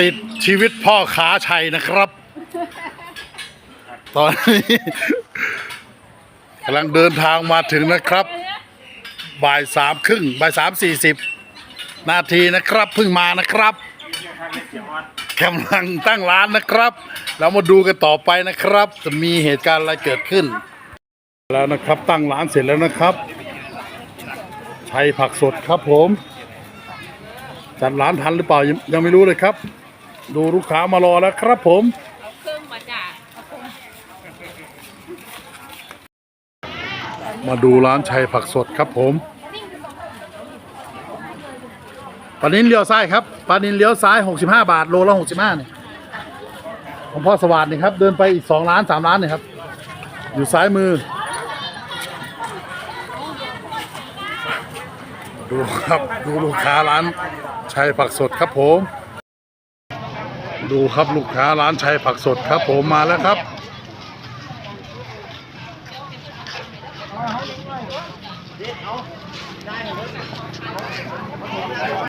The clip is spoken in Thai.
ติดชีวิตพ่อขาชัยนะครับ ตอนนี้กำลังเดินทางมาถึงนะครับ บ่ายสามครึ่งบ่ายสามสี่สิบนาทีนะครับเพิ่งมานะครับกำลังตั้งร้านนะครับ เรามาดูกันต่อไปนะครับ จะมีเหตุการณ์อะไรเกิดขึ้น แล้วนะครับตั้งร้านเสร็จแล้วนะครับชัยผักสดครับผมจัดร้านทันหรือเปล่ายังยังไม่รู้เลยครับ ดูลูกค้ามารอแล้วครับผมเครื่องมาจากมาดูร้านชัยผักสดครับผมปลานินเลี้ยวซ้ายครับปลานินเลี้ยวซ้าย 65 บาท โลละ65เนี่ยของพ่อสวัสดิ์นี่ครับ เดินไปอีก2ล้าน3ล้านเนี่ยครับ อยู่ซ้ายมือ ดูครับ ดูลูกค้าร้านชัยผักสดครับผม ดูครับลูกค้าร้านชัยผักสดครับ ผมมาแล้วครับม